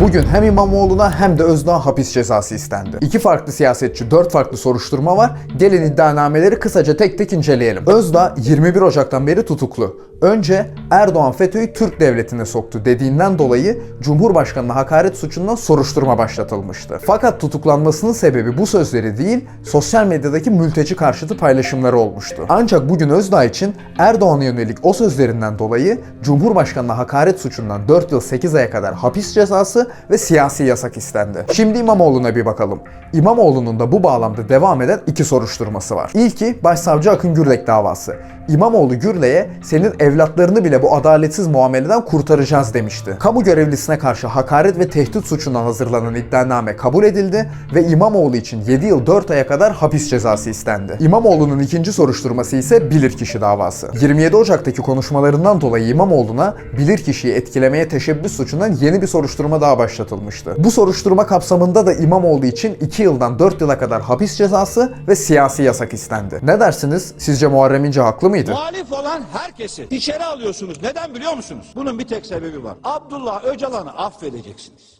Bugün hem İmamoğlu'na hem de Özdağ'a hapis cezası istendi. İki farklı siyasetçi, dört farklı soruşturma var. Gelin iddianameleri kısaca tek tek inceleyelim. Özdağ 21 Ocak'tan beri tutuklu. Önce Erdoğan FETÖ'yü Türk devletine soktu dediğinden dolayı Cumhurbaşkanı'na hakaret suçundan soruşturma başlatılmıştı. Fakat tutuklanmasının sebebi bu sözleri değil, sosyal medyadaki mülteci karşıtı paylaşımları olmuştu. Ancak bugün Özdağ için Erdoğan'a yönelik o sözlerinden dolayı Cumhurbaşkanı'na hakaret suçundan 4 yıl 8 aya kadar hapis cezası ve siyasi yasak istendi. Şimdi İmamoğlu'na bir bakalım. İmamoğlu'nun da bu bağlamda devam eden iki soruşturması var. İlki Başsavcı Akın Gürlek davası. İmamoğlu Gürlek'e senin evlatlarını bile bu adaletsiz muameleden kurtaracağız demişti. Kamu görevlisine karşı hakaret ve tehdit suçundan hazırlanan iddianame kabul edildi ve İmamoğlu için 7 yıl 4 aya kadar hapis cezası istendi. İmamoğlu'nun ikinci soruşturması ise bilirkişi davası. 27 Ocak'taki konuşmalarından dolayı İmamoğlu'na bilirkişiyi etkilemeye teşebbüs suçundan yeni bir soruşturma daha başlatılmıştı. Bu soruşturma kapsamında da İmamoğlu için 2 yıldan 4 yıla kadar hapis cezası ve siyasi yasak istendi. Ne dersiniz? Sizce Muharrem İnce haklı mıydı? Muhalif olan herkesi içeri alıyorsunuz. Neden biliyor musunuz? Bunun bir tek sebebi var. Abdullah Öcalan'ı affedeceksiniz.